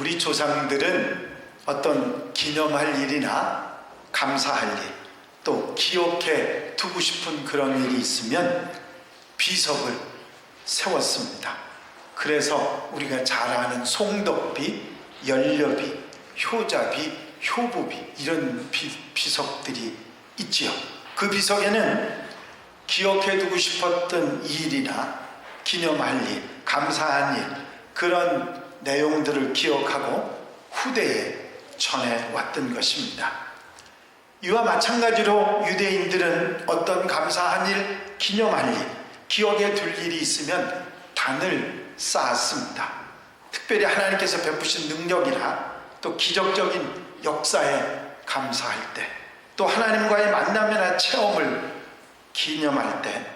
우리 조상들은 어떤 기념할 일이나 감사할 일, 또 기억해 두고 싶은 그런 일이 있으면 비석을 세웠습니다. 그래서 우리가 잘 아는 송덕비, 연료비, 효자비, 효부비 이런 비, 비석들이 있지요. 그 비석에는 기억해 두고 싶었던 일이나 기념할 일, 감사한 일 그런 내용들을 기억하고 후대에 전해왔던 것입니다. 이와 마찬가지로 유대인들은 어떤 감사한 일, 기념할 일, 기억에 둘 일이 있으면 단을 쌓았습니다. 특별히 하나님께서 베푸신 능력이나 또 기적적인 역사에 감사할 때, 또 하나님과의 만남이나 체험을 기념할 때,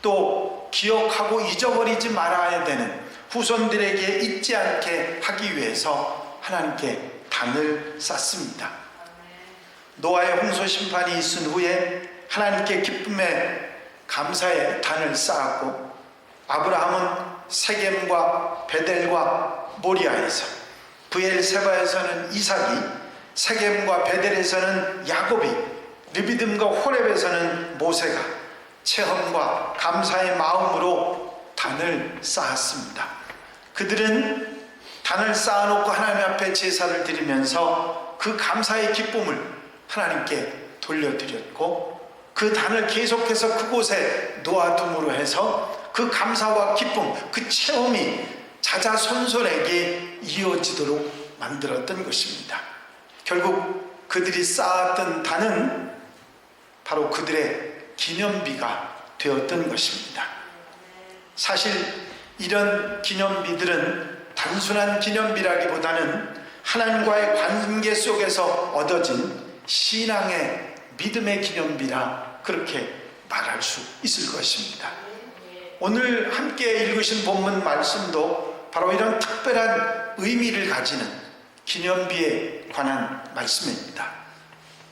또 기억하고 잊어버리지 말아야 되는 후손들에게 잊지 않게 하기 위해서 하나님께 단을 쌓습니다. 노아의 홍수 심판이 있은 후에 하나님께 기쁨에 감사의 단을 쌓았고 아브라함은 세겜과 베델과 모리아에서 부엘세바에서는 이삭이 세겜과 베델에서는 야곱이 르비듬과 호렙에서는 모세가 체험과 감사의 마음으로 단을 쌓았습니다. 그들은 단을 쌓아놓고 하나님 앞에 제사를 드리면서 그 감사의 기쁨을 하나님께 돌려드렸고 그 단을 계속해서 그곳에 놓아둠으로 해서 그 감사와 기쁨, 그 체험이 자자손손에게 이어지도록 만들었던 것입니다. 결국 그들이 쌓았던 단은 바로 그들의 기념비가 되었던 것입니다. 사실 이런 기념비들은 단순한 기념비라기보다는 하나님과의 관계 속에서 얻어진 신앙의 믿음의 기념비라 그렇게 말할 수 있을 것입니다. 오늘 함께 읽으신 본문 말씀도 바로 이런 특별한 의미를 가지는 기념비에 관한 말씀입니다.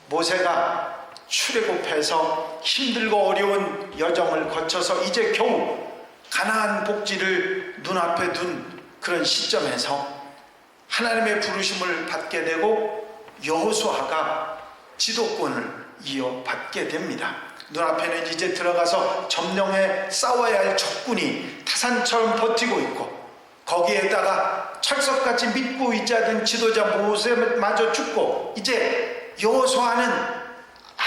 모세가 출애굽해서 힘들고 어려운 여정을 거쳐서 이제 겨우 가나안 복지를 눈앞에 둔 그런 시점에서 하나님의 부르심을 받게 되고 여호수아가 지도권을 이어받게 됩니다. 눈앞에는 이제 들어가서 점령해 싸워야 할 적군이 타산처럼 버티고 있고 거기에다가 철석같이 믿고 있지 않은 지도자 모세마저 죽고 이제 여호수아는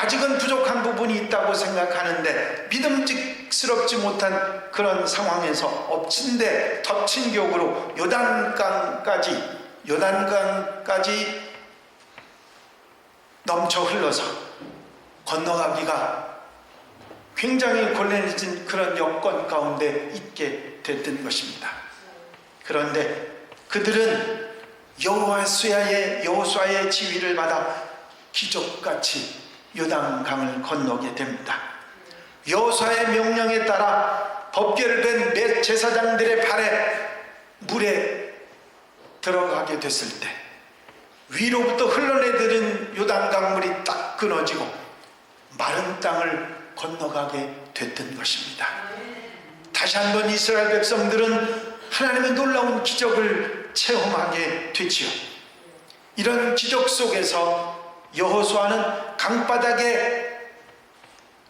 아직은 부족한 부분이 있다고 생각하는데 믿음직스럽지 못한 그런 상황에서 엎친 데 덮친 격으로 요단강까지 요단강까지 넘쳐 흘러서 건너가기가 굉장히 곤란해진 그런 여건 가운데 있게 됐던 것입니다. 그런데 그들은 여호와수야의 여호수아의 지휘를 받아 기적같이 요단강을 건너게 됩니다. 여호수아의 명령에 따라 법계를 된몇 제사장들의 발에 물에 들어가게 됐을 때 위로부터 흘러내리는 요단강 물이 딱 끊어지고 마른 땅을 건너가게 됐던 것입니다. 다시 한번 이스라엘 백성들은 하나님의 놀라운 기적을 체험하게 되지요. 이런 기적 속에서 여호수아는 강바닥에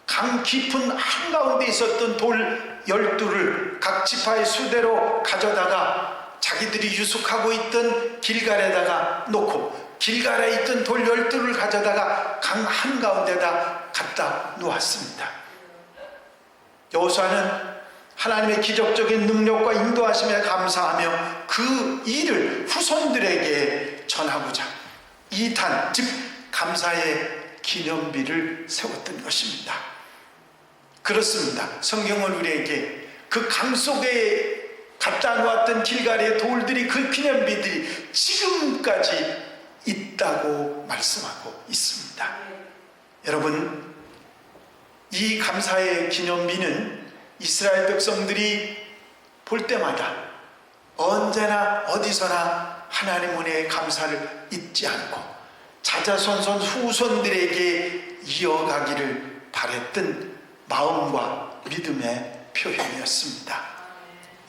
강 깊은 한가운데 있었던 돌 열두를 각 지파의 수대로 가져다가 자기들이 유숙하고 있던 길갈에다가 놓고 길갈에 있던 돌 열두를 가져다가 강 한가운데다 갖다 놓았습니다. 여호수아는 하나님의 기적적인 능력과 인도하심에 감사하며 그 일을 후손들에게 전하고자 이탄 즉 감사의 기념비를 세웠던 것입니다. 그렇습니다. 성경은 우리에게 그 강 속에 갖다 놓았던 길가리의 돌들이 그 기념비들이 지금까지 있다고 말씀하고 있습니다. 여러분, 이 감사의 기념비는 이스라엘 백성들이 볼 때마다 언제나 어디서나 하나님 은혜의 감사를 잊지 않고 자자손손 후손들에게 이어가기를 바랬던 마음과 믿음의 표현이었습니다.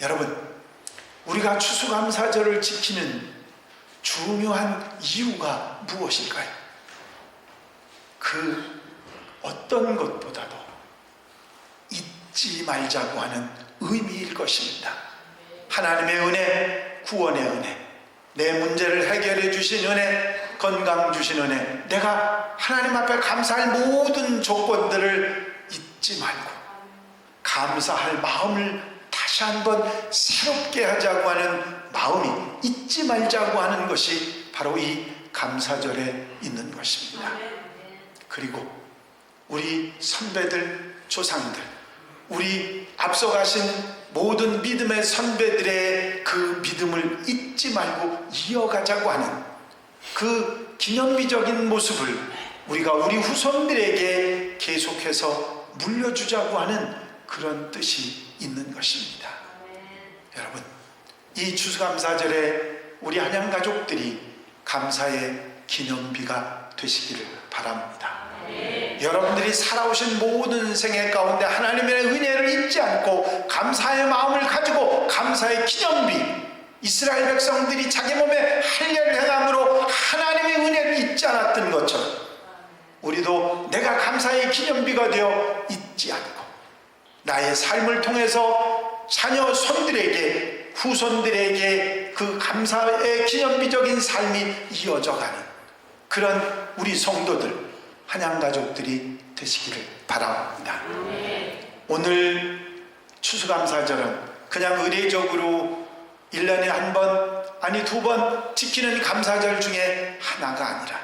여러분, 우리가 추수감사절을 지키는 중요한 이유가 무엇일까요? 그 어떤 것보다도 잊지 말자고 하는 의미일 것입니다. 하나님의 은혜, 구원의 은혜, 내 문제를 해결해 주신 은혜, 건강 주신 은혜, 내가 하나님 앞에 감사할 모든 조건들을 잊지 말고 감사할 마음을 다시 한번 새롭게 하자고 하는 마음이 잊지 말자고 하는 것이 바로 이 감사절에 있는 것입니다. 그리고 우리 선배들, 조상들, 우리 앞서가신 모든 믿음의 선배들의 그 믿음을 잊지 말고 이어가자고 하는 그 기념비적인 모습을 우리가 우리 후손들에게 계속해서 물려주자고 하는 그런 뜻이 있는 것입니다. 여러분, 이 추수감사절에 우리 한양 가족들이 감사의 기념비가 되시기를 바랍니다. 여러분들이 살아오신 모든 생애 가운데 하나님의 은혜 를 잊지 않고 감사의 마음을 가지고 감사의 기념비 이스라엘 백성들이 자기 몸에 할례를 행함으로 하나님의 은혜를 잊지 않았던 것처럼 우리도 내가 감사의 기념비가 되어 잊지 않고 나의 삶을 통해서 자녀 손들에게 후손들에게 그 감사의 기념비적인 삶이 이어져 가는 그런 우리 성도들 한양 가족들이 되시기를 바랍니다. 오늘 추수감사절은 그냥 의례적으로 1년에 한 번, 아니 두 번 지키는 감사절 중에 하나가 아니라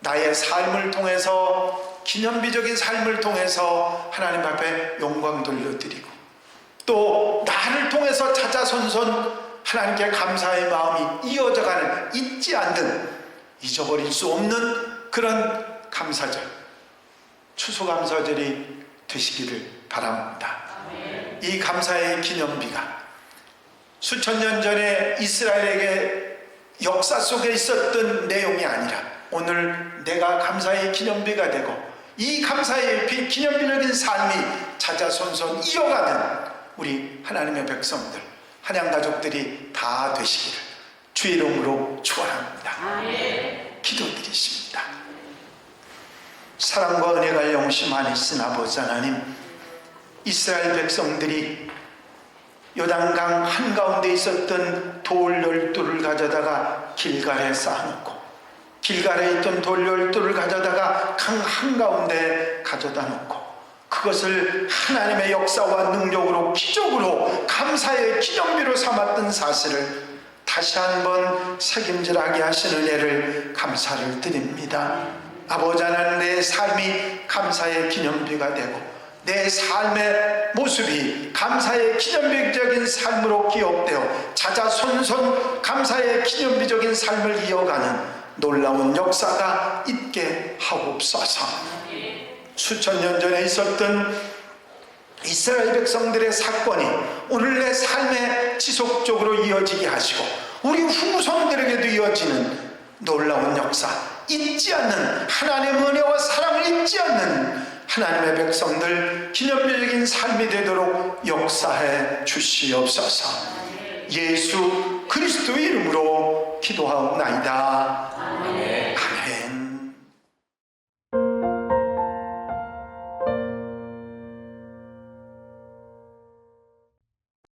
나의 삶을 통해서 기념비적인 삶을 통해서 하나님 앞에 영광 돌려드리고 또 나를 통해서 찾아선선 하나님께 감사의 마음이 이어져가는 잊지 않는 잊어버릴 수 없는 그런 감사절. 추수감사절이 되시기를 바랍니다. 이 감사의 기념비가 수천 년 전에 이스라엘에게 역사 속에 있었던 내용이 아니라 오늘 내가 감사의 기념비가 되고 이 감사의 비- 기념비적인 삶이 찾아손손 이어가는 우리 하나님의 백성들 한양 가족들이 다 되시기를 주의 이름으로 축원합니다. 사랑과 은혜가 영심하니 신 아버지 하나님 이스라엘 백성들이 요단강 한가운데 있었던 돌 열두를 가져다가 길갈에 쌓아놓고 길갈에 있던 돌 열두를 가져다가 강 한가운데 가져다 놓고 그것을 하나님의 역사와 능력으로 기적으로 감사의 기념비로 삼았던 사실을 다시 한번 책임질하게 하신 은혜를 감사를 드립니다. 아버지 하나님 내 삶이 감사의 기념비가 되고 내 삶의 모습이 감사의 기념비적인 삶으로 기억되어 자자손손 감사의 기념비적인 삶을 이어가는 놀라운 역사가 있게 하옵소서. 수천 년 전에 있었던 이스라엘 백성들의 사건이 오늘 내 삶에 지속적으로 이어지게 하시고 우리 후손들에게도 이어지는 놀라운 역사 잊지 않는 하나님의 은혜와 사랑을 잊지 않는 하나님의 백성들 기념비적인 삶이 되도록 역사해 주시옵소서. 예수 그리스도의 이름으로 기도하옵나이다